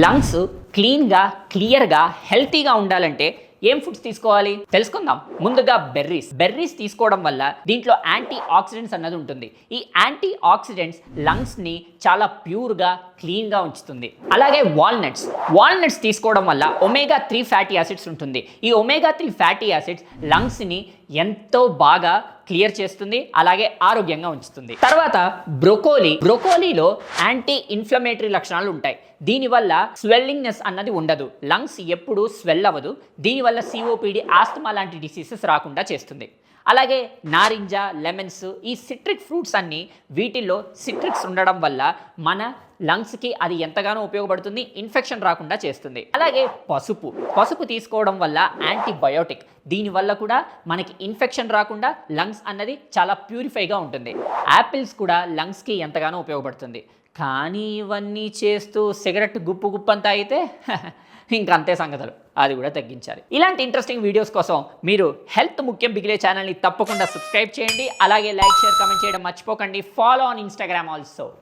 Lungs క్లీన్గా క్లియర్గా హెల్తీగా ఉండాలంటే ఏం ఫుడ్స్ తీసుకోవాలి? తెలుసుకుందాం. ముందుగా బెర్రీస్. బెర్రీస్ తీసుకోవడం వల్ల దీంట్లో యాంటీ ఆక్సిడెంట్స్ అన్నది ఉంటుంది. ఈ యాంటీ ఆక్సిడెంట్స్ లంగ్స్ని చాలా ప్యూర్గా క్లీన్గా ఉంచుతుంది. అలాగే వాల్నట్స్. వాల్నట్స్ తీసుకోవడం వల్ల ఒమేగా త్రీ ఫ్యాటీ యాసిడ్స్ ఉంటుంది. ఈ ఒమేగా త్రీ ఫ్యాటీ యాసిడ్స్ లంగ్స్ని ఎంతో బాగా క్లియర్ చేస్తుంది అలాగే ఆరోగ్యంగా ఉంచుతుంది. తర్వాత బ్రొకోలీ. బ్రొకోలీలో యాంటీ ఇన్ఫ్లమేటరీ లక్షణాలు ఉంటాయి. దీనివల్ల స్వెల్లింగ్నెస్ అన్నది ఉండదు. లంగ్స్ ఎప్పుడూ స్వెల్ అవ్వదు. దీనివల్ల సిఓపిడి ఆస్తమా లాంటి డిసీజెస్ రాకుండా చేస్తుంది. అలాగే నారింజ లెమన్స్ ఈ సిట్రిక్ ఫ్రూట్స్ అన్నీ వీటిల్లో సిట్రిక్స్ ఉండడం వల్ల మన లంగ్స్కి అది ఎంతగానో ఉపయోగపడుతుంది ఇన్ఫెక్షన్ రాకుండా చేస్తుంది. అలాగే పసుపు. పసుపు తీసుకోవడం వల్ల యాంటీబయోటిక్. దీనివల్ల కూడా మనకి ఇన్ఫెక్షన్ రాకుండా లంగ్స్ అన్నది చాలా ప్యూరిఫైగా ఉంటుంది. యాపిల్స్ కూడా లంగ్స్కి ఎంతగానో ఉపయోగపడుతుంది. కానీ ఇవన్నీ చేస్తూ సిగరెట్ గుప్పు గుప్పంతా అయితే ఇంకంతే అంతే సంగతులు. అది కూడా తగ్గించాలి. ఇలాంటి ఇంట్రెస్టింగ్ వీడియోస్ కోసం మీరు హెల్త్ ముఖ్యం బిగిలే ఛానల్ని తప్పకుండా సబ్స్క్రైబ్ చేయండి. అలాగే లైక్ షేర్ కమెంట్ చేయడం మర్చిపోకండి. Follow on Instagram also.